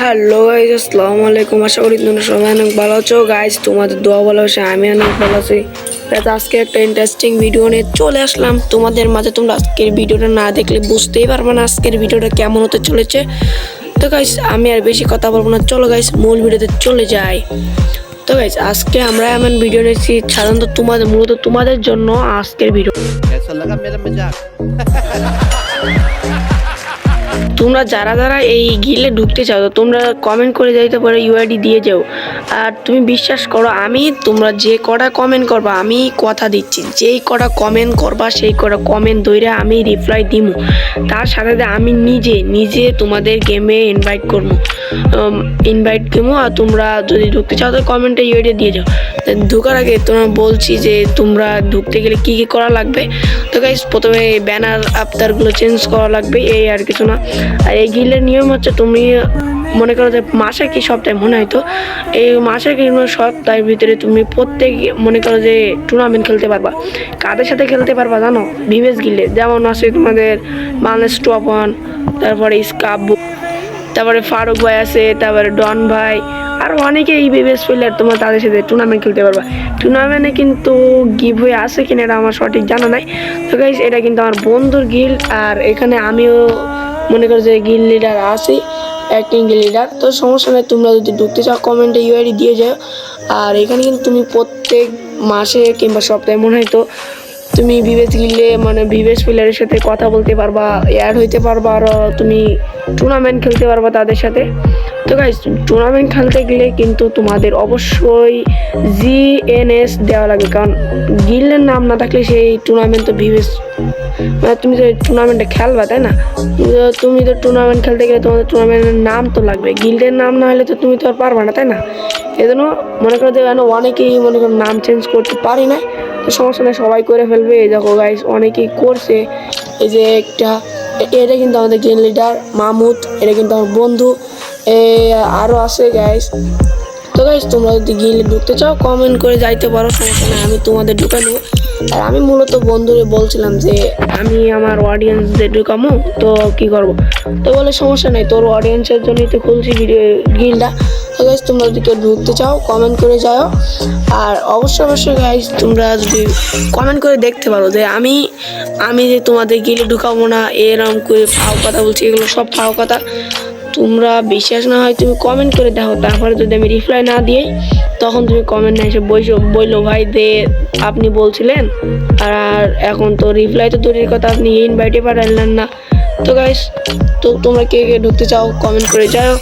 Hello guys আসসালামু আলাইকুম। আশা করি তোমরা সবাই অনেক ভালো আছো। গাইজ তোমাদের দোয়া ভালো আছে আমি অনেক ভালো আছি। আজকে একটা ইন্টারেস্টিং ভিডিও নিয়ে চলে আসলাম। তোমাদের মাঝে তোমরা আজকের ভিডিওটা না দেখলে বুঝতেই পারবে না আজকের ভিডিওটা কেমন হতে চলেছে। তো গাইজ আমি আর বেশি কথা বলব না। চলো গাইজ মূল ভিডিওতে চলে যাই। তো গাইজ আজকে আমরা এমন ভিডিও নিয়েছি, সাধারণত তোমাদের, মূলত তোমাদের জন্য আজকের ভিডিও তোমরা যারা যারা এই গিলে ঢুকতে চাও, তো তোমরা কমেন্ট করে যাইতে পারো ইউআইডি দিয়ে যাও। আর তুমি বিশ্বাস করো, আমি তোমরা যে কটা কমেন্ট করবা, আমি কথা দিচ্ছি। যেই কটা কমেন্ট করবা, সেই কটা কমেন্ট ধরে আমি রিপ্লাই দিমু। তার সাথে আমি নিজে নিজে তোমাদের গেমে ইনভাইট করব ইনভাইট করব আর তোমরা যদি ঢুকতে চাও, তো কমেন্টে ইউআইডি দিয়ে যাও। ঢোকার আগে তোমরা বলছি যে তোমরা ঢুকতে গেলে কি কি করা লাগবে? তো গাইস প্রথমে ব্যানার আফতারগুলো চেঞ্জ করা লাগবে, এই আর কিছু না। আর এই গিলের নিয়ম হচ্ছে তুমি মনে করো যে মাসে কি সপ্তাহে মনে হয় তো? এই মাসে কি সপ্তাহের ভিতরে তুমি প্রত্যেক, মনে করো যে টুর্নামেন্ট খেলতে পারবা। কাদের সাথে খেলতে পারবা জানো? ভিভেস গিলে যেমন আছে তোমাদের বাংলাদেশ টপ ওয়ান তারপরে স্কাপ তারপরে ফারুক ভাই আছে, তারপরে ডন ভাই আর অনেকে এই বিবেস প্লেয়ার তোমার তাদের সাথে টুর্নামেন্ট খেলতে পারবা। টুর্নামেন্টে কিন্তু গিভ হয়ে আছে কিনা এটা আমার সঠিক জানা নাই। তো গাইজ এটা কিন্তু আমার বন্ধুর গিল আর এখানে আমিও মনে করো যে গিল লিডার আছি অ্যাক্টিং গিল লিডার তো সমস্যা নেই, তোমরা যদি ঢুকতে চাও কমেন্টে ইউআইডি দিয়ে যাও। আর এখানে কিন্তু তুমি প্রত্যেক মাসে কিংবা সপ্তাহে মনে হয় তো তুমি বিবেচ গিলে মানে বিবেচ প্লেয়ারের সাথে কথা বলতে পারবা অ্যাড হইতে পারবা, আর তুমি টুর্নামেন্ট খেলতে পারবা তাদের সাথে। তো গাইজ টুর্নামেন্ট খেলতে গেলে কিন্তু তোমাদের অবশ্যই জিএনএস দেওয়া লাগবে কারণ গিল্ডের নাম না থাকলে সেই টুর্নামেন্ট তো বিবেচ মানে তুমি তো টুর্নামেন্টে খেলবা, তাই না? তুমি তো টুর্নামেন্ট খেলতে গেলে তোমাদের টুর্নামেন্টের নাম তো লাগবে। গিল্ডের নাম না হলে তো তুমি তো আর পারবা না, তাই না? এজন্য মনে করো যে অনেকেই মনে করো নাম চেঞ্জ করতে পারি না তো সমস্যা নেই, সবাই করে ফেলবে। এই দেখো গাইস অনেকেই করছে। এই যে একটা এটা কিন্তু আমাদের গেম লিডার মাহমুদ এটা কিন্তু আমার বন্ধু। আরও আছে গ্যাস তো গাইস তোমরা যদি গিলে ঢুকতে চাও কমেন্ট করে যাইতে পারো, সমস্যা নেই, আমি তোমাদের ঢুকে দেবো। আর আমি মূলত বন্ধুরে বলছিলাম যে, আমি আমার অডিয়েন্সদের ঢুকামো, তো কি করব? তো বলে, সমস্যা নেই, তোর অডিয়েন্সের জন্যই তো খুলছি ভিডিও গিলটা তো গাইস তোমরা যদি কেউ ঢুকতে চাও কমেন্ট করে যাও। আর অবশ্যই অবশ্যই গাইস তোমরা যদি কমেন্ট করে দেখতে পারো যে, আমি আমি যে তোমাদের গিলে ঢুকাবো না এরকম করে ফাও কথা বলছি, এগুলো সব ফাও কথা। তোমরা বিশ্বাস না হয় তুমি কমেন্ট করে দেখো। তারপরে যদি আমি রিপ্লাই না দিই, তখন তুমি কমেন্ট না এসে বইসো, বইলো, ভাই, দে, আপনি বলছিলেন। আর এখন তো রিপ্লাই তো দূরের কথা, আপনি ইনভাইটে পাঠালেন না। তো গাইস তো তোমরা কে কে ঢুকতে চাও কমেন্ট করে যাও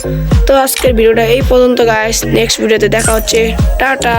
তো আজকের ভিডিওটা এই পর্যন্ত গাইস নেক্সট ভিডিওতে দেখা হচ্ছে। টাটা!